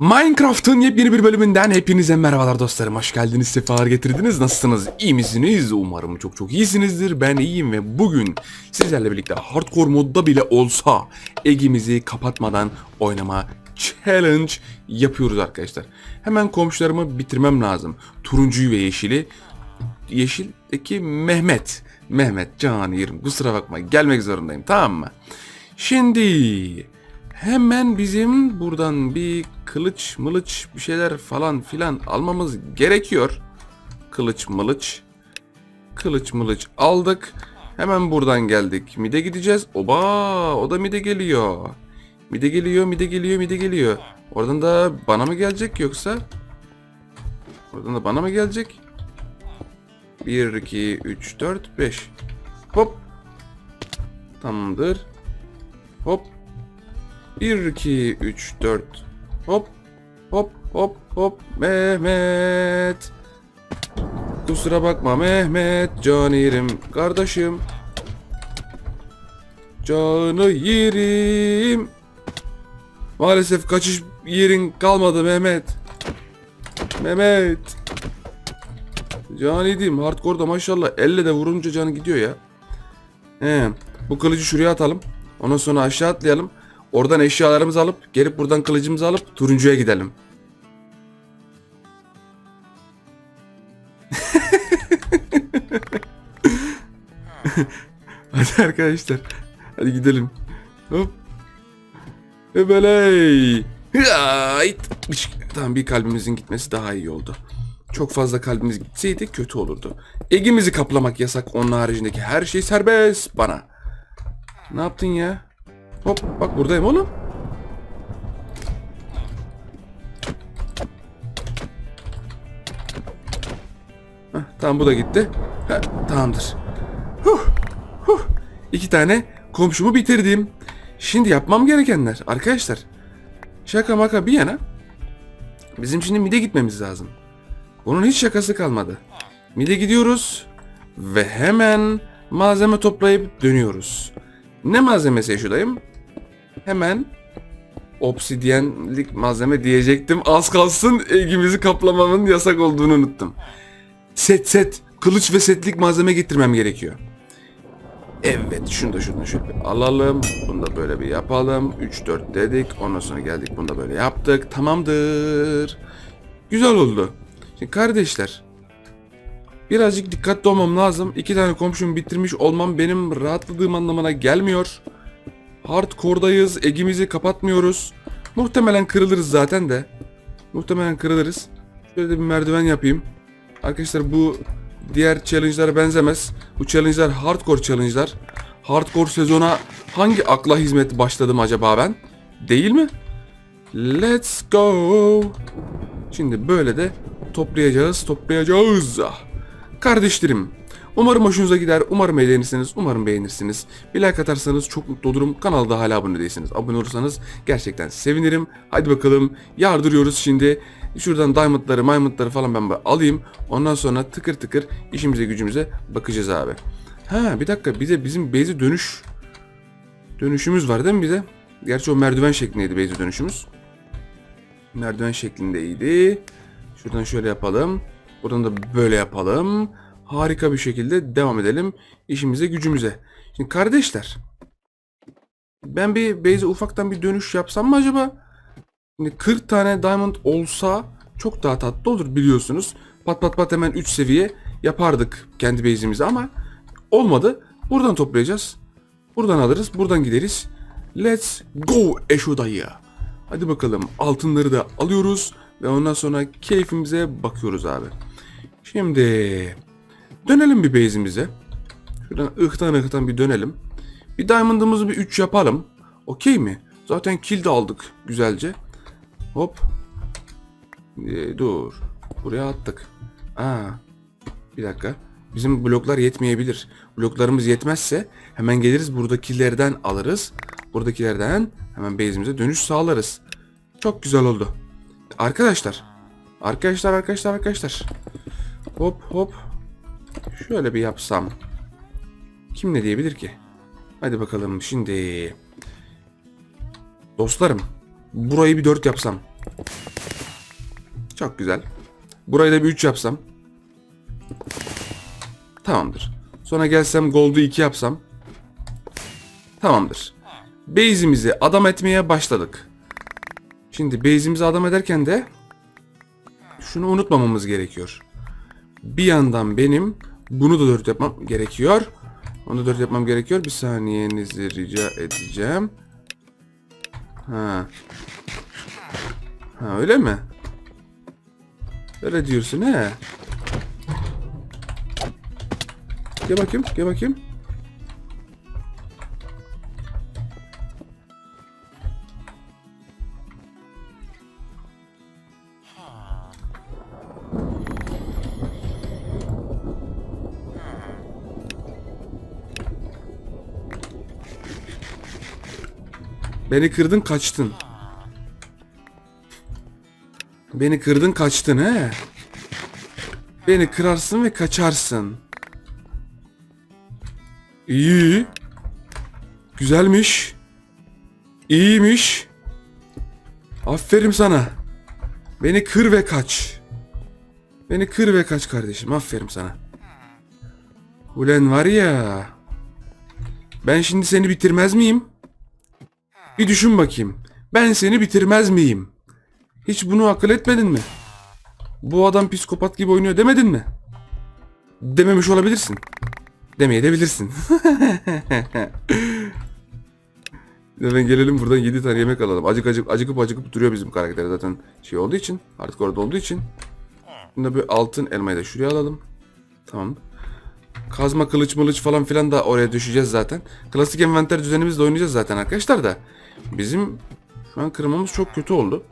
Minecraft'ın yepyeni bir bölümünden hepinize merhabalar dostlarım. Hoş geldiniz, sefalar getirdiniz. Nasılsınız? İyi misiniz? Umarım çok çok iyisinizdir. Ben iyiyim ve bugün sizlerle birlikte hardcore modda bile olsa egimizi kapatmadan oynama challenge yapıyoruz arkadaşlar. Hemen komşularımı bitirmem lazım. Turuncuyu ve yeşili. Yeşildeki Mehmet. Mehmet can yerim kusura bakma gelmek zorundayım tamam mı? Şimdi hemen bizim buradan bir kılıç mılıç bir şeyler falan filan almamız gerekiyor. Kılıç mılıç. Kılıç mılıç aldık. Hemen buradan geldik. Mide gideceğiz. Oba o da mide geliyor. Mide geliyor, mide geliyor, mide geliyor. Oradan da bana mı gelecek yoksa? Oradan da bana mı gelecek? 1, 2, 3, 4, 5. Hop. Tamamdır. Hop. 1, 2, 3, 4. Hop. Hop hop hop. Mehmet. Kusura bakma Mehmet. Can yerim kardeşim. Canı yerim. Maalesef kaçış yerin kalmadı Mehmet. Mehmet. Can yedim. Hardcore'da maşallah elle de vurunca canı gidiyor ya. He, bu kılıcı şuraya atalım. Ondan sonra aşağı atlayalım. Oradan eşyalarımızı alıp gelip buradan kılıcımızı alıp turuncuya gidelim. Hadi arkadaşlar. Hadi gidelim. Hop. Ebeley. Tamam bir kalbimizin gitmesi daha iyi oldu. Çok fazla kalbimiz gitseydi kötü olurdu. Egimizi kaplamak yasak. Onun haricindeki her şey serbest bana. Ne yaptın ya? Hop bak buradayım oğlum. Heh, tamam bu da gitti. Heh, tamamdır. Huh, huh. İki tane komşumu bitirdim. Şimdi yapmam gerekenler arkadaşlar. Şaka maka bir yana. Bizim şimdi mide gitmemiz lazım. Bunun hiç şakası kalmadı. Mide gidiyoruz ve hemen malzeme toplayıp dönüyoruz. Ne malzemesi yaşadayım? Hemen obsidyenlik malzeme diyecektim. Az kalsın egimizi kaplamamın yasak olduğunu unuttum. Set set. Kılıç ve setlik malzeme getirmem gerekiyor. Evet şunu da şunu da şöyle bir alalım. Bunu da böyle bir yapalım. 3-4 dedik. Ondan sonra geldik bunu da böyle yaptık. Tamamdır. Güzel oldu. Şimdi kardeşler. Birazcık dikkatli olmam lazım. İki tane komşumu bitirmiş olmam benim rahatladığım anlamına gelmiyor. Hardcore'dayız. Egimizi kapatmıyoruz. Muhtemelen kırılırız zaten de. Muhtemelen kırılırız. Şöyle bir merdiven yapayım. Arkadaşlar bu diğer challenge'lara benzemez. Bu challenge'lar hardcore challenge'lar. Hardcore sezona hangi akla hizmet başladım acaba ben? Değil mi? Let's go. Şimdi böyle de toplayacağız, toplayacağız. Kardeşlerim, umarım hoşunuza gider, umarım eğlenirsiniz, umarım beğenirsiniz. Bir like atarsanız çok mutlu olurum. Kanalda hala abone değilseniz, abone olursanız gerçekten sevinirim. Hadi bakalım, yardırıyoruz şimdi. Şuradan diamondları, maymutları falan ben alayım. Ondan sonra tıkır tıkır işimize gücümüze bakacağız abi. Ha bir dakika bize bizim base'e dönüş dönüşümüz var değil mi bize? Gerçi o merdiven şeklindeydi base'e dönüşümüz. Merdiven şeklindeydi. Şuradan şöyle yapalım. Buradan da böyle yapalım. Harika bir şekilde devam edelim işimize gücümüze. Şimdi kardeşler. Ben bir base'e ufaktan bir dönüş yapsam mı acaba? Şimdi 40 tane diamond olsa çok daha tatlı olur biliyorsunuz. Pat pat pat hemen 3 seviye yapardık kendi base'imizi ama olmadı. Buradan toplayacağız. Buradan alırız, buradan gideriz. Let's go Eşo dayı. Hadi bakalım altınları da alıyoruz ve ondan sonra keyfimize bakıyoruz abi. Şimdi dönelim bir base'imize. Şuradan ıhtan ıhtan bir dönelim. Bir diamond'ımızı bir 3 yapalım. Okey mi? Zaten kill de aldık güzelce. Hop. Ee, dur. Buraya attık. Aa. Bir dakika. Bizim bloklar yetmeyebilir. Bloklarımız yetmezse hemen geliriz buradakilerden alırız. Buradakilerden hemen base'imize dönüş sağlarız. Çok güzel oldu. Arkadaşlar. Arkadaşlar arkadaşlar arkadaşlar. Hop hop. Şöyle bir yapsam. Kim ne diyebilir ki? Hadi bakalım şimdi. Dostlarım. Burayı bir dört yapsam. Çok güzel. Burayı da bir 3 yapsam. Tamamdır. Sonra gelsem Gold'u 2 yapsam. Tamamdır. Base'imizi adam etmeye başladık. Şimdi base'imizi adam ederken de şunu unutmamamız gerekiyor. Bir yandan benim bunu da 4 yapmam gerekiyor. Onu da 4 yapmam gerekiyor. Bir saniyenizi rica edeceğim. Ha. Ha öyle mi? Öyle diyorsun he. Gel bakayım, gel bakayım. Beni kırdın kaçtın. Beni kırdın kaçtın he. Beni kırarsın ve kaçarsın. İyi. Güzelmiş. İyiymiş. Aferin sana. Beni kır ve kaç. Beni kır ve kaç kardeşim. Aferin sana. Ulen var ya. Ben şimdi seni bitirmez miyim? Bir düşün bakayım. Ben seni bitirmez miyim? Hiç bunu akıl etmedin mi? Bu adam psikopat gibi oynuyor demedin mi? Dememiş olabilirsin. Demeye de bilirsin. Hemen gelelim buradan 7 tane yemek alalım. Acık acık acıkıp acıkıp duruyor bizim karakter zaten şey olduğu için. Artık orada olduğu için. Şimdi bir altın elmayı da şuraya alalım. Tamam. Kazma kılıç mılıç falan filan da oraya düşeceğiz zaten. Klasik envanter düzenimizle oynayacağız zaten arkadaşlar da. Bizim şu an kırmamız çok kötü oldu.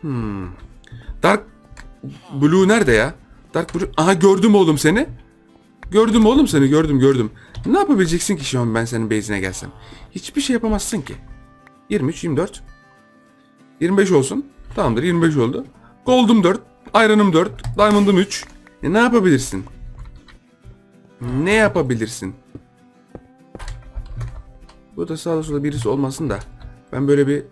Hmm. Dark Blue nerede ya? Dark Blue. Aha gördüm oğlum seni. Gördüm oğlum seni gördüm gördüm. Ne yapabileceksin ki şu an ben senin base'ine gelsem? Hiçbir şey yapamazsın ki. 23, 24. 25 olsun. Tamamdır 25 oldu. Gold'um 4. Iron'ım 4. Diamond'ım 3. E ne yapabilirsin? Ne yapabilirsin? Burada sağda solda birisi olmasın da ben böyle bir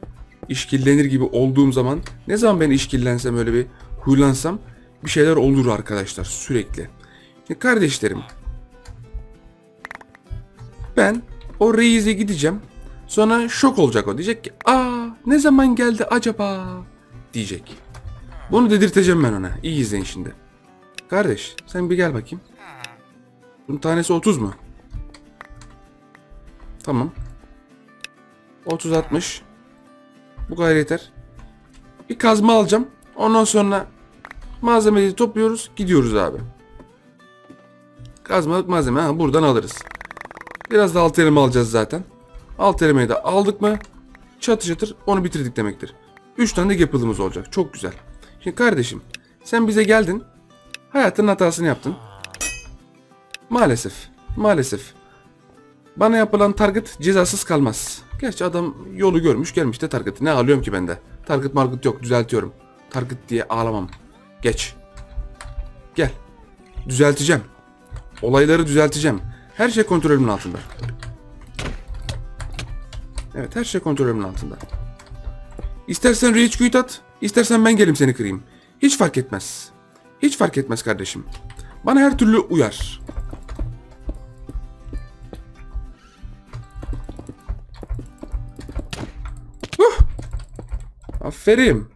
işkillenir gibi olduğum zaman ne zaman ben işkillensem öyle bir huylansam bir şeyler olur arkadaşlar sürekli. Şimdi kardeşlerim ben o reise gideceğim. Sonra şok olacak o. Diyecek ki aa ne zaman geldi acaba diyecek. Bunu dedirteceğim ben ona. İyi izleyin şimdi. Kardeş sen bir gel bakayım. Bunun tanesi 30 mu? Tamam. 30 60. Bu kadar yeter. Bir kazma alacağım. Ondan sonra malzemeleri topluyoruz. Gidiyoruz abi. Kazmalık malzeme ha, buradan alırız. Biraz da alt elime alacağız zaten. Alt elemeyi de aldık mı çatır çatır onu bitirdik demektir. 3 tane de yapılımız olacak. Çok güzel. Şimdi kardeşim sen bize geldin. Hayatının hatasını yaptın. Maalesef. Maalesef. Bana yapılan target cezasız kalmaz. Gerçi adam yolu görmüş gelmiş de target'i. Ne alıyorum ki bende? Target market yok düzeltiyorum. Target diye ağlamam. Geç. Gel. Düzelteceğim. Olayları düzelteceğim. Her şey kontrolümün altında. Evet her şey kontrolümün altında. İstersen rage quit at, istersen ben gelim seni kırayım. Hiç fark etmez. Hiç fark etmez kardeşim. Bana her türlü uyar. Aferin.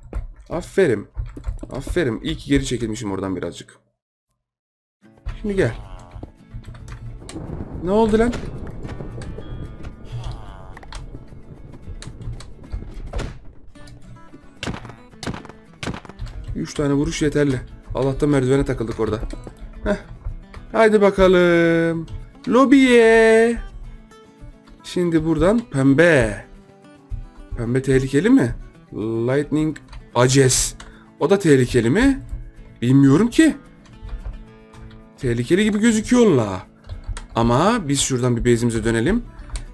Aferin. Aferin. İyi ki geri çekilmişim oradan birazcık. Şimdi gel. Ne oldu lan? Üç tane vuruş yeterli. Allah'tan merdivene takıldık orada. Heh. Haydi bakalım. Lobiye. Şimdi buradan pembe. Pembe tehlikeli mi? Lightning Aces. O da tehlikeli mi? Bilmiyorum ki. Tehlikeli gibi gözüküyor la. Ama biz şuradan bir base'imize dönelim.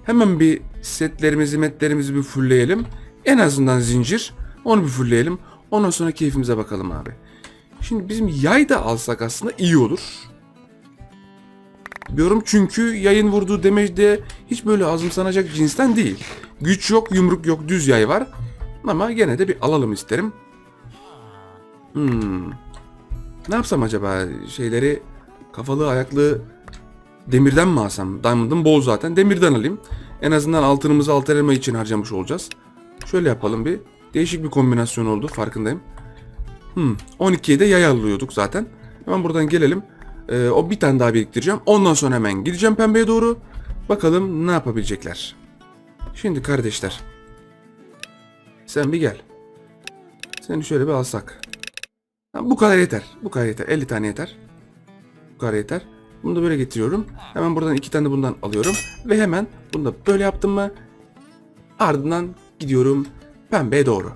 Hemen bir setlerimizi, metlerimizi bir fullleyelim. En azından zincir. Onu bir fullleyelim. Ondan sonra keyfimize bakalım abi. Şimdi bizim yay da alsak aslında iyi olur. Diyorum çünkü yayın vurduğu demecde hiç böyle azımsanacak cinsten değil. Güç yok, yumruk yok, düz yay var. Ama gene de bir alalım isterim. Hmm. Ne yapsam acaba? Şeyleri kafalı ayaklı demirden mi alsam? Diamond'ım bol zaten. Demirden alayım. En azından altınımızı altın elma için harcamış olacağız. Şöyle yapalım bir. Değişik bir kombinasyon oldu farkındayım. Hmm. 12'ye de yay alıyorduk zaten. Hemen buradan gelelim. Ee, o bir tane daha biriktireceğim. Ondan sonra hemen gideceğim pembeye doğru. Bakalım ne yapabilecekler. Şimdi kardeşler. Sen bir gel. Seni şöyle bir alsak. Bu kadar yeter. Bu kadar yeter. 50 tane yeter. Bu kadar yeter. Bunu da böyle getiriyorum. Hemen buradan iki tane bundan alıyorum. Ve hemen bunu da böyle yaptım mı ardından gidiyorum pembeye doğru.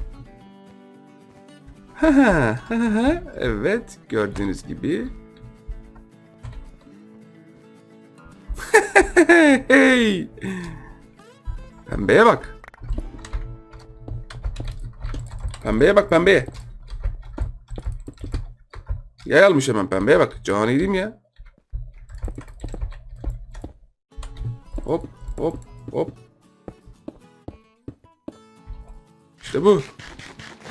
Evet gördüğünüz gibi. Pembeye bak. Pembeye bak pembeye. Yay almış hemen pembeye bak. Cani değil ya? Hop hop hop. İşte bu.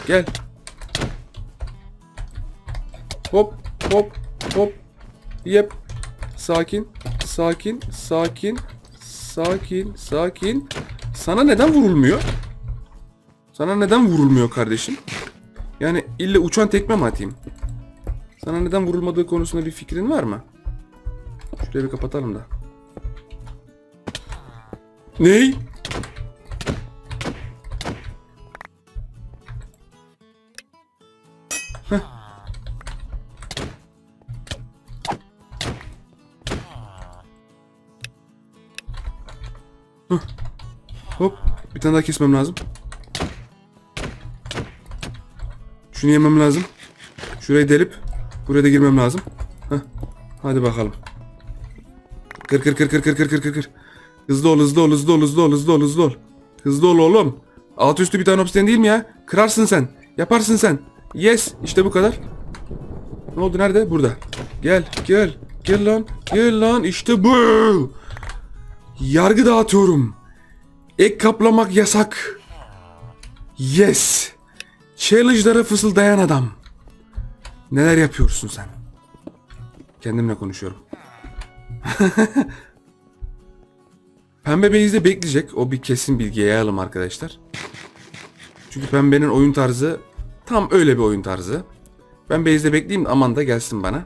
Gel. Hop hop hop. Yep. Sakin. Sakin. Sakin. Sakin. Sakin. Sana neden vurulmuyor? Sana neden vurulmuyor kardeşim? Yani illa uçan tekme mi atayım? Sana neden vurulmadığı konusunda bir fikrin var mı? Şurayı bir kapatalım da. Ney? Hop. Bir tane daha kesmem lazım. Şunu yemem lazım. Şurayı delip buraya da girmem lazım. Heh. Hadi bakalım. Kır kır kır kır kır kır kır kır kır. Hızlı ol hızlı ol hızlı ol hızlı ol hızlı ol hızlı ol. Hızlı ol oğlum. Alt üstü bir tane obsidian değil mi ya? Kırarsın sen. Yaparsın sen. Yes. işte bu kadar. Ne oldu nerede? Burada. Gel gel. Gel lan. Gel lan. İşte bu. Yargı dağıtıyorum. Ek kaplamak yasak. Yes. Challenge'lara fısıldayan adam. Neler yapıyorsun sen? Kendimle konuşuyorum. Pembe Beyz'de bekleyecek. O bir kesin bilgiye yayalım arkadaşlar. Çünkü Pembe'nin oyun tarzı tam öyle bir oyun tarzı. Ben Beyz'de bekleyeyim aman da gelsin bana.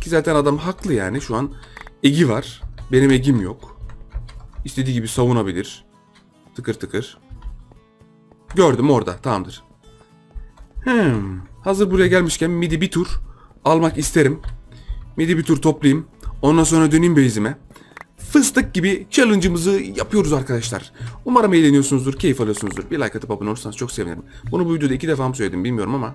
Ki zaten adam haklı yani. Şu an Egi var. Benim Egim yok. İstediği gibi savunabilir. Tıkır tıkır. Gördüm orada. Tamamdır. Hmm. Hazır buraya gelmişken midi bir tur almak isterim. Midi bir tur toplayayım. Ondan sonra döneyim base'ime. Fıstık gibi challenge'ımızı yapıyoruz arkadaşlar. Umarım eğleniyorsunuzdur, keyif alıyorsunuzdur. Bir like atıp abone olursanız çok sevinirim. Bunu bu videoda iki defa mı söyledim bilmiyorum ama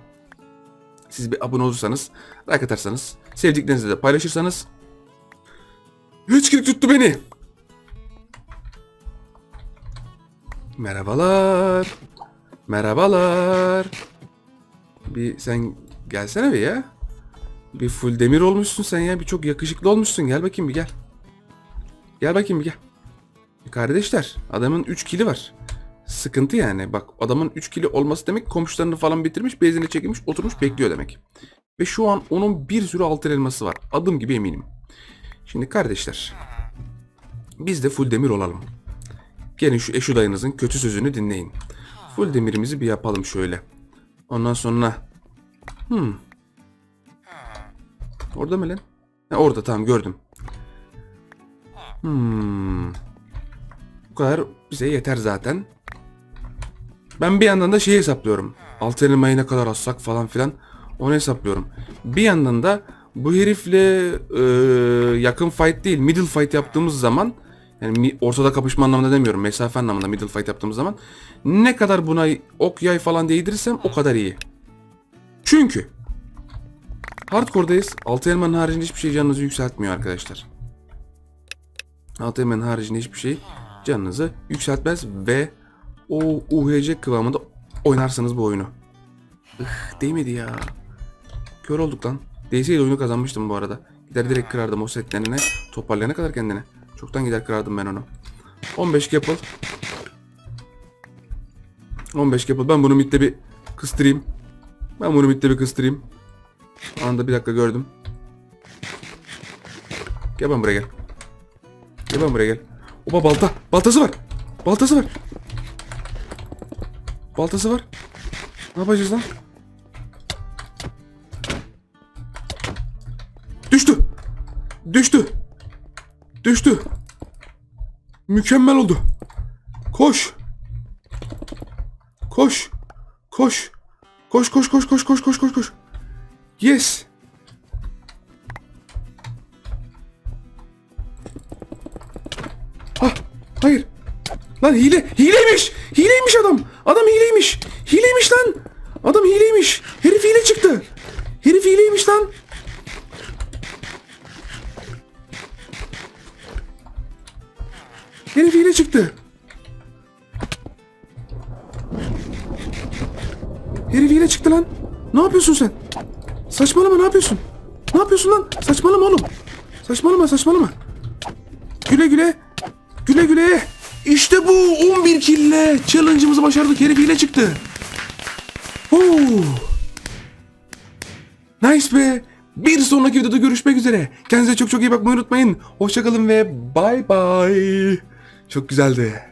siz bir abone olursanız, like atarsanız, sevdiklerinizle de paylaşırsanız Hıçkırık tuttu beni. Merhabalar. Merhabalar. Bir sen gelsene bir ya. Bir full demir olmuşsun sen ya. Bir çok yakışıklı olmuşsun. Gel bakayım bir gel. Gel bakayım bir gel. Kardeşler adamın 3 kili var. Sıkıntı yani. Bak adamın 3 kili olması demek komşularını falan bitirmiş, bezini çekilmiş, oturmuş bekliyor demek. Ve şu an onun bir sürü altın elması var. Adım gibi eminim. Şimdi kardeşler. Biz de full demir olalım. Gelin şu Eşu dayınızın kötü sözünü dinleyin. Full demirimizi bir yapalım şöyle. Ondan sonra... Hmm. Orada mı lan? Ha, orada tamam gördüm. Hmm. Bu kadar bize yeter zaten. Ben bir yandan da şeyi hesaplıyorum. Altı elmayı ne kadar atsak falan filan onu hesaplıyorum. Bir yandan da bu herifle e, yakın fight değil middle fight yaptığımız zaman yani ortada kapışma anlamında demiyorum mesafe anlamında middle fight yaptığımız zaman ne kadar buna ok yay falan değdirirsem o kadar iyi. Çünkü hardcore'dayız. Altı elmanın haricinde hiçbir şey canınızı yükseltmiyor arkadaşlar. Altı elmanın haricinde hiçbir şey canınızı yükseltmez ve o UHC kıvamında oynarsanız bu oyunu. Ih, değmedi ya. Kör olduk lan. Değseydi oyunu kazanmıştım bu arada. Gider direkt kırardım o setlerine. Toparlayana kadar kendine. Çoktan gider kırardım ben onu. 15 Gapple. 15 Gapple. Ben bunu midde bir kıstırayım. Ben bunu mitte bir kıstırayım. Anda bir dakika gördüm. Gel ben buraya gel. Gel ben buraya gel. Oba balta. Baltası var. Baltası var. Baltası var. Ne yapacağız lan? Düştü. Düştü. Düştü. Mükemmel oldu. Koş. Koş. Koş. Koş koş koş koş koş koş koş koş. Yes. Ah, hayır. Lan hile, hileymiş. Hileymiş adam. Adam hileymiş. Hileymiş lan. Adam hileymiş. Herif hile çıktı. Herif hileymiş lan. Herif hile çıktı. Herif hile çıktı lan. Ne yapıyorsun sen? Saçmalama ne yapıyorsun? Ne yapıyorsun lan? Saçmalama oğlum. Saçmalama saçmalama. Güle güle. Güle güle. İşte bu 11 kille challenge'ımızı başardık. Herif hile çıktı. Oo. Nice be. Bir sonraki videoda görüşmek üzere. Kendinize çok çok iyi bakmayı unutmayın. Hoşçakalın ve bay bay. Çok güzeldi.